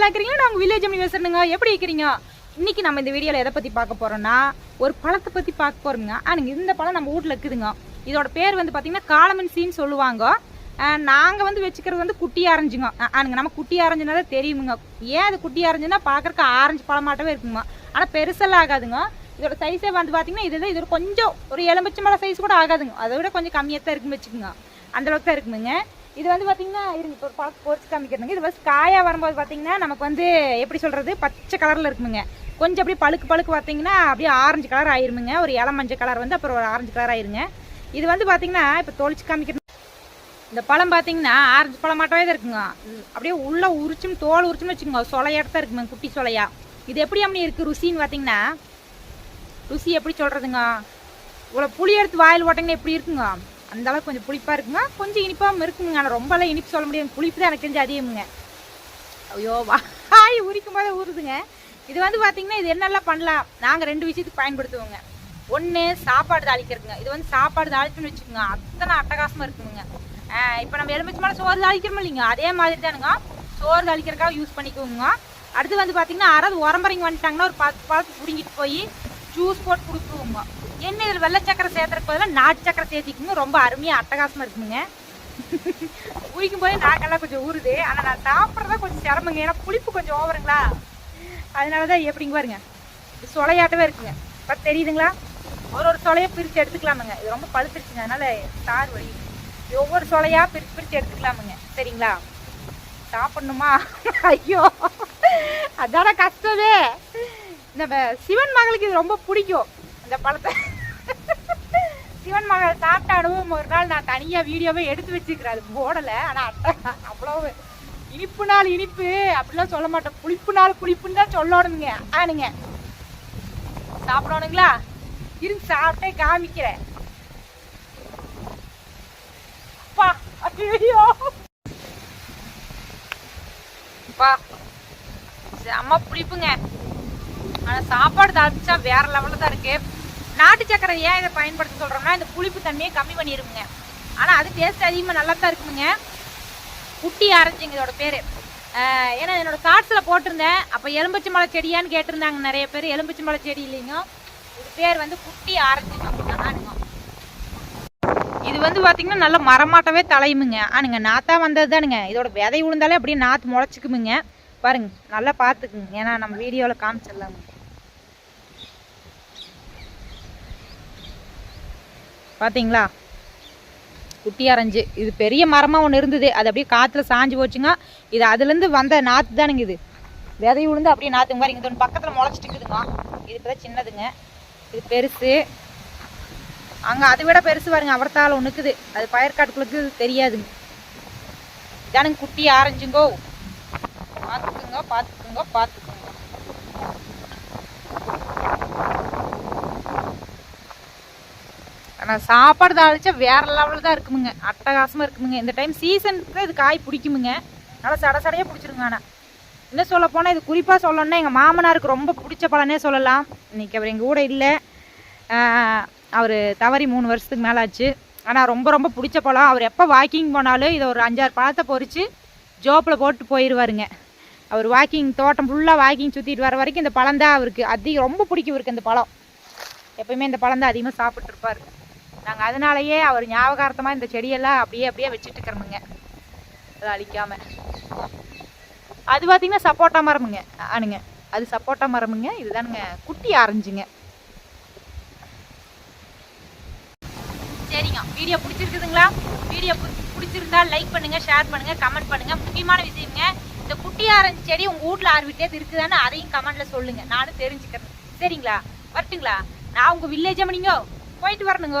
நல்லா இருக்கிறீங்களா நாங்கள் வில்லேஜ் அம்மி பேசுறேங்க எப்படி இருக்கிறீங்க இன்னைக்கு நம்ம இந்த வீடியோவில் எதை பற்றி பார்க்க போகிறோம்னா ஒரு பழத்தை பற்றி பார்க்க போகிறோங்க ஆனால் இந்த பழம் நம்ம வீட்டில் இருக்குதுங்க. இதோட பேர் வந்து பார்த்தீங்கன்னா காலமன்சின்னு சொல்லுவாங்க. நாங்கள் வந்து வச்சுக்கிறது வந்து குட்டி ஆரஞ்சுங்க. ஆனுங்க நம்ம குட்டி ஆரஞ்சுனாலே தெரியுமுங்க. ஏன் அது குட்டி ஆரஞ்சுன்னா பார்க்கறக்கு ஆரஞ்சு பழமாட்டவே இருக்குங்க. ஆனால் பெருசெல்லாம் ஆகாதுங்க. இதோட சைஸே வந்து பார்த்தீங்கன்னா இது இதோட கொஞ்சம் ஒரு எலுமிச்சை சைஸ் கூட ஆகாதுங்க. அதை விட கொஞ்சம் கம்மியாக தான் இருக்குன்னு வச்சுக்கோங்க. அந்த அளவுக்கு தான் இருக்குமுங்க. இது வந்து பார்த்தீங்கன்னா இருங்க இப்போ பழம் பொறிச்சு காமிக்கிறதுங்க. இது ஃபஸ்ட் காயாக வரும்போது பார்த்தீங்கன்னா நமக்கு வந்து எப்படி சொல்கிறது பச்சை கலரில் இருக்குமுங்க. கொஞ்சம் அப்படியே பழுக்கு பழுக்கு பார்த்தீங்கன்னா அப்படியே ஆரஞ்சு கலர் ஆயிருமுங்க. ஒரு இளம் மஞ்சள் கலர் வந்து அப்புறம் ஒரு ஆரஞ்சு கலர் ஆயிருங்க. இது வந்து பார்த்தீங்கன்னா இப்போ தொளிச்சு காமிக்கிறது இந்த பழம் பார்த்தீங்கன்னா ஆரஞ்சு பழம் மாட்டவே தான் இருக்குங்க. அப்படியே உள்ளே உரிச்சும் தோல் உரிச்சும் வச்சுக்கோங்க. சொலையாக தான் இருக்குங்க குட்டி சொலையா. இது எப்படி அப்படி இருக்குது ருசின்னு பார்த்தீங்கன்னா ருசி எப்படி சொல்கிறதுங்க இவ்வளோ புளி எடுத்து வாயில் ஓட்டங்கன்னா எப்படி இருக்குங்க? அந்த அளவுக்கு கொஞ்சம் புளிப்பாக இருக்குங்க. கொஞ்சம் இனிப்பாகவும் இருக்குங்க. ஆனால் ரொம்பலாம் இனிப்பு சொல்ல முடியாது. புளிப்பு தான் எனக்கு தெரிஞ்சு அதிகமுங்க. ஐயோ வாய் உரிக்கும் போதே ஊறுதுங்க. இது வந்து பார்த்தீங்கன்னா இது என்னெல்லாம் பண்ணலாம்? நாங்கள் ரெண்டு விஷயத்துக்கு பயன்படுத்துவோங்க. ஒன்று சாப்பாடு தாளிக்கிறதுங்க. இது வந்து சாப்பாடு தாளிச்சுன்னு வச்சுக்கோங்க. அத்தனை அட்டகாசமாக இருக்குங்க. இப்போ நம்ம எலுமிச்சமான சோறு தாளிக்கிறோம் இல்லைங்க? அதே மாதிரி தானுங்க. சோறு தாளிக்கிறதுக்காக யூஸ் பண்ணிக்குவோங்க. அடுத்து வந்து பார்த்தீங்கன்னா யாராவது உரம்பரைங்க வந்துட்டாங்கன்னா ஒரு பத்து பழத்தை பிடுங்கிட்டு போய் ஜூஸ் போட்டு கொடுத்துருவோங்க என்ன இதில் வெள்ளை சக்கரை சேர்த்துறதுக்கு பதிலாக நாட்டு சக்கரை சேர்த்திக்குங்க ரொம்ப அருமையாக அட்டகாசமாக இருக்குங்க. குளிக்கும் போது நாக்கெல்லாம் கொஞ்சம் ஊறுது. ஆனால் நான் சாப்பிட்றதா கொஞ்சம் சிரமங்க. ஏன்னா புளிப்பு கொஞ்சம் ஓவருங்களா? அதனால தான் எப்படிங்க பாருங்க. இது சொலையாட்டவே இருக்குங்க. இப்போ தெரியுதுங்களா? ஒரு ஒரு சொலையை பிரித்து எடுத்துக்கலாமுங்க. இது ரொம்ப பழுத்துருச்சுங்க. அதனால தார் வழி ஒவ்வொரு சொலையாக பிரித்து பிரித்து எடுத்துக்கலாமுங்க. சரிங்களா? சாப்பிடணுமா? ஐயோ! அதான கஷ்டமே. இந்த சிவன் மகளுக்கு இது ரொம்ப பிடிக்கும். இந்த பழத்தை. சிவன் மகள் அனுபவம் ஒரு நாள் நான் தனியாக வீடியோவே எடுத்து வச்சுக்கிறேன் அது போடலை. ஆனால் அவ்வளோ இனிப்பு நாள் இனிப்பு. அப்படிலாம் சொல்ல மாட்டேன் புளிப்பு நாள் புளிப்புன்னு தான் சொல்லணுங்க. ஆனுங்க. சாப்பிடணுங்களா? இருந்து சாப்பிட்டே காமிக்கிறேன். அப்பா ஐயோ அப்பா செம்ம புளிப்புங்க. ஆனால் சாப்பாடு தாளிச்சா வேற லெவலில் தான் இருக்கு. நாட்டு சக்கரை ஏன் இதை பயன்படுத்த சொல்கிறோம்னா இந்த புளிப்பு தன்மையை கம்மி பண்ணிடுங்க ஆனால் அது டேஸ்ட் அதிகமாக நல்லா தான் இருக்குங்க குட்டி ஆரஞ்சுங்க இதோட பேர். ஏன்னா என்னோடய ஷார்ட்ஸில் போட்டிருந்தேன். அப்போ எலும்பச்சி மலை செடியான்னு கேட்டிருந்தாங்க நிறைய பேர். எலும்பச்சி மலை செடி இல்லைங்க. இது பேர் வந்து குட்டி ஆரஞ்சுங்க. ஆனுங்க. இது வந்து பார்த்தீங்கன்னா நல்ல மரமாட்டவே தலையுமுங்க. ஆனுங்க நாத்தா வந்தது தானுங்க இதோட விதை விழுந்தாலே அப்படியே நாற்று முளைச்சிக்குமுங்க. பாருங்க நல்லா பார்த்துக்குங்க. ஏன்னா நம்ம வீடியோவில் காமிச்சிடலாமுங்க பார்த்தீங்களா குட்டி அரைஞ்சு இது பெரிய மரமாக ஒன்று இருந்தது. அது அப்படியே காற்றுல சாஞ்சு போச்சுங்க. இது அதுலேருந்து வந்த நாற்று தானுங்க இது. விதை விழுந்து அப்படியே நாற்றுங்க மாதிரி இங்கே பக்கத்தில் முளைச்சிட்டு இருக்குதுங்க இது இப்போ தான் சின்னதுங்க. இது பெருசு. அங்கே அதை விட பெருசு பாருங்க. அவர்த்தால் ஒன்றுக்குது அது பயிர்காட்டுக்குள்ளுக்கு தெரியாதுங்க. இதானுங்க குட்டி ஆரஞ்சுங்கோ. பார்த்துக்குங்க பார்த்துக்குங்க பார்த்துக்குங்க ஆனால் சாப்பாடு தாளிச்சா வேற லெவலில் தான் இருக்குமுங்க. அட்டகாசமாக இருக்குமுங்க. இந்த டைம் சீசனுக்கு இது காய் பிடிக்குமுங்க. நல்லா சட சடையாக பிடிச்சிருங்க ஆனால் என்ன சொல்ல போனால் இது குறிப்பாக சொல்லணும்னா எங்கள் மாமனாருக்கு ரொம்ப பிடிச்ச பழனே சொல்லலாம். இன்றைக்கி அவர் எங்கள் கூட இல்லை. அவர் தவறி மூணு வருஷத்துக்கு மேலே ஆச்சு ஆனால் ரொம்ப ரொம்ப பிடிச்ச பழம். அவர் எப்போ வாக்கிங் போனாலும் இதை ஒரு அஞ்சாறு பழத்தை பொறிச்சு ஜோப்பில் போட்டு போயிடுவாருங்க அவர் வாக்கிங் தோட்டம் ஃபுல்லாக வாக்கிங் சுற்றிட்டு வர வரைக்கும் இந்த பழம் தான் அவருக்கு. அதிகம் ரொம்ப பிடிக்கும் இவருக்கு இந்த பழம். எப்பயுமே இந்த பழம் தான் அதிகமாக சாப்பிட்ருப்பாரு நாங்கள் அதனாலயே அவர் ஞாபகார்த்தமாக இந்த செடியெல்லாம் அப்படியே அப்படியே வச்சுட்டு இருக்கிறோமுங்க அதை அழிக்காமல் அது பார்த்தீங்கன்னா சப்போட்டா மரமுங்க. ஆனுங்க. அது சப்போட்டா மரமுங்க. இதுதானுங்க குட்டி ஆரஞ்சுங்க. சரிங்க. வீடியோ பிடிச்சிருக்குதுங்களா? வீடியோ பிடிச்சிருந்தா லைக் பண்ணுங்க ஷேர் பண்ணுங்க கமெண்ட் பண்ணுங்க. முக்கியமான விஷயங்க இந்த குட்டி ஆரஞ்சு செடி உங்க வீட்ல ஆரம்பிட்டே வீட்டே இருக்குதான்னு அதையும் கமெண்ட்ல சொல்லுங்க. நானும் தெரிஞ்சுக்கிறேன். சரிங்களா? வரட்டுங்களா? நான் உங்க வில்லேஜ் நீங்க போயிட்டு வரணுங்க